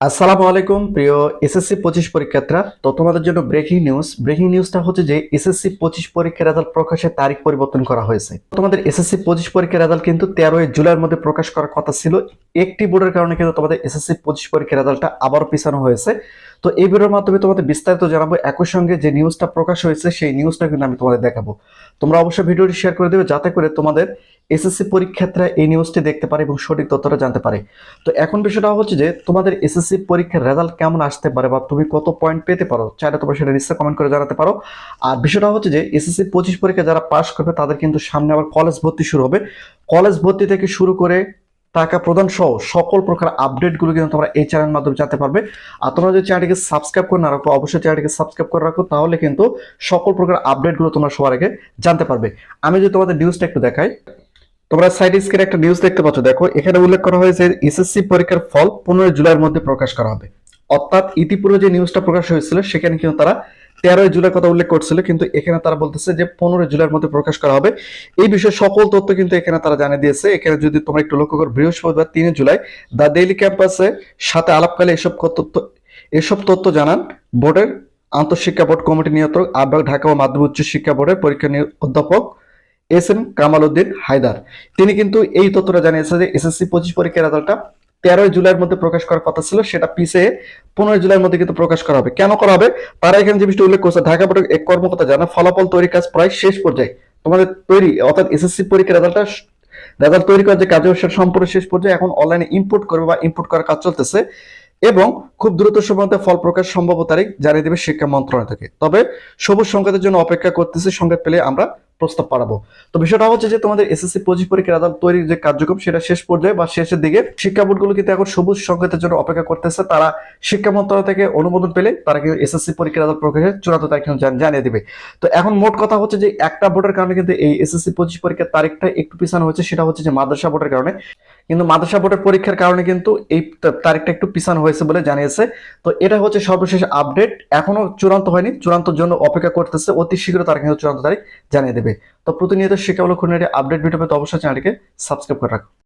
আসসালামু আলাইকুম, প্রিয় এসএসসি পঁচিশ পরীক্ষার্থীরা। তো তোমাদের জন্য ব্রেকিং নিউজ ব্রেকিং নিউজটা হচ্ছে যে এসএসসি পঁচিশ পরীক্ষার রেজাল্ট প্রকাশের তারিখ পরিবর্তন করা হয়েছে। তোমাদের এসএসসি পঁচিশ পরীক্ষার রেজাল্ট কিন্তু তেরোই জুলাইয়ের মধ্যে প্রকাশ করার কথা ছিল। একটি বোর্ডের কারণে কিন্তু তোমাদের এসএসসি পঁচিশ পরীক্ষার রেজাল্টটা আবার পিছানো হয়েছে। তো এই ভিডিওর মাধ্যমে তোমাদের বিস্তারিত জানাব, একই সঙ্গে যে নিউজটা প্রকাশ হয়েছে সেই নিউজটা কিন্তু আমি তোমাদের দেখাবো। তোমরা অবশ্যই ভিডিওটি শেয়ার করে দেবে, যাতে করে তোমাদের এসএসসি পরীক্ষার্থীরা এই নিউজটি দেখতে পারে এবং সঠিক তথ্যটা জানতে পারে। তো এখন বিষয়টা হচ্ছে যে, তোমাদের এসএসসি পরীক্ষার রেজাল্ট কেমন আসতে পারে বা তুমি কত পয়েন্ট পেতে পারো, চাইলে তোমরা সেটা নিশ্চয় কমেন্ট করে জানাতে পারো। আর বিষয়টা হচ্ছে যে, এসএসসি পঁচিশ পরীক্ষা যারা পাশ করবে, তাদের কিন্তু সামনে আবার কলেজ ভর্তি শুরু হবে। কলেজ ভর্তি থেকে শুরু করে টাকা প্রদান সহ সকল প্রকার আপডেটগুলো কিন্তু তোমরা এই চ্যানেলের মাধ্যমে জানতে পারবে। আর তোমরা যদি চ্যানেলটিকে সাবস্ক্রাইব করে না রাখো, অবশ্যই চ্যানেলটিকে সাবস্ক্রাইব করে রাখো, তাহলে কিন্তু সকল প্রকার আপডেটগুলো তোমরা সবার আগে জানতে পারবে। আমি যদি তোমাদের নিউজটা একটু দেখাই, তোমরা সাইড স্ক্রিনে একটা নিউজ দেখতে পাচ্ছ। দেখো, এখানে উল্লেখ করা হয়েছে এসএসসি পরীক্ষার ফল পনেরোই জুলাইয়ের মধ্যে প্রকাশ করা হবে। অর্থাৎ ইতিপূর্বে যে নিউজটা প্রকাশ হয়েছিল, সেখানে কিন্তু তারা তেরোই জুলাই কথা উল্লেখ করছিল, কিন্তু এখানে তারা বলতেছে যে পনেরোই জুলাইয়ের মধ্যে প্রকাশ করা হবে। এই বিষয়ে সকল তথ্য কিন্তু এখানে তারা জানিয়ে দিয়েছে। এখানে যদি তোমরা একটু লক্ষ্য করো বৃহস্পতিবার তিন জুলাই দ্য ডেইলি ক্যাম্পাসে সাথে আলাপকালে এসব তথ্য এসব তথ্য জানান বোর্ডের আন্তঃশিক্ষা বোর্ড কমিটি নিয়ন্ত্রক আহ্বায়ক ঢাকা ও মাধ্যমিক উচ্চ শিক্ষা বোর্ডের পরীক্ষা অধ্যাপক এস এম কামাল উদ্দিন হায়দার। তিনি কিন্তু এই তথ্যটা জানিয়েছে যে এসএসসি পঁচিশ পরীক্ষার রেজাল্টটা তেরোই জুলাইয়ের মধ্যে প্রকাশ করার কথা ছিল, সেটা পিছে পনেরোই জুলাইয়ের মধ্যে কিন্তু প্রকাশ করা হবে। কেন করা হবে? তারা এখানে যে বিষয়টা উল্লেখ করছে, ঢাকা বোর্ডের এক কর্মকর্তা জানা ফলাফল তৈরি কাজ প্রায় শেষ পর্যায়ে। তোমাদের তৈরি, অর্থাৎ এসএসসি পরীক্ষার রেজাল্টটা রেজাল্ট তৈরি করার যে কাজ সেটা সম্পূর্ণ শেষ পর্যায়ে এখন অনলাইনে ইম্পোর্ট করবে বা ইম্পোর্ট করার কাজ চলতেছে এবং খুব দ্রুত সময় ফল প্রকাশ সম্ভব তারিখ জানিয়ে দেবে শিক্ষা মন্ত্রণালয় থেকে। তবে সবুজ সংকেতের জন্য অপেক্ষা করতেছে, সংকেত পেলে আমরা প্রস্তাব পাঠাবো। তো বিষয়টা হচ্ছে যে তোমাদের এসএসসি পঁচিশ পরীক্ষার রেজাল্ট তৈরির যে কার্যক্রম সেটা শেষ পর্যায়ে বা শেষের দিকে শিক্ষা বোর্ডগুলো কিন্তু এখন সবুজ সংকেতের জন্য অপেক্ষা করতেছে। তারা শিক্ষা মন্ত্রণালয় থেকে অনুমোদন পেলে তারা কিন্তু এসএসসি পরীক্ষার রেজাল্ট প্রকাশের চূড়ান্ত তারিখ জানিয়ে দিবে। তো এখন মোট কথা হচ্ছে যে একটা বোর্ডের কারণে কিন্তু এই এসএসসি পঁচিশ পরীক্ষার তারিখটা একটু পিছানো হয়েছে, সেটা হচ্ছে যে মাদ্রাসা বোর্ডের কারণে। কিন্তু মাদ্রাসা বোর্ডের পরীক্ষার কারণে কিন্তু এই তারিখটা একটু পিছানো হয়েছে বলে জানিয়েছে। তো এটা হচ্ছে সর্বশেষ আপডেট এখনও চূড়ান্ত হয়নি, চূড়ান্তর জন্য অপেক্ষা করতেছে। অতি শীঘ্র তারা কিন্তু চূড়ান্ত তারিখ জানিয়ে দেবে। তো প্রতিনিয়ত শিক্ষামূলক খুনের আপডেট ভিডিও পেতে অবশ্যই চ্যানেলটিকে সাবস্ক্রাইব করে রাখো।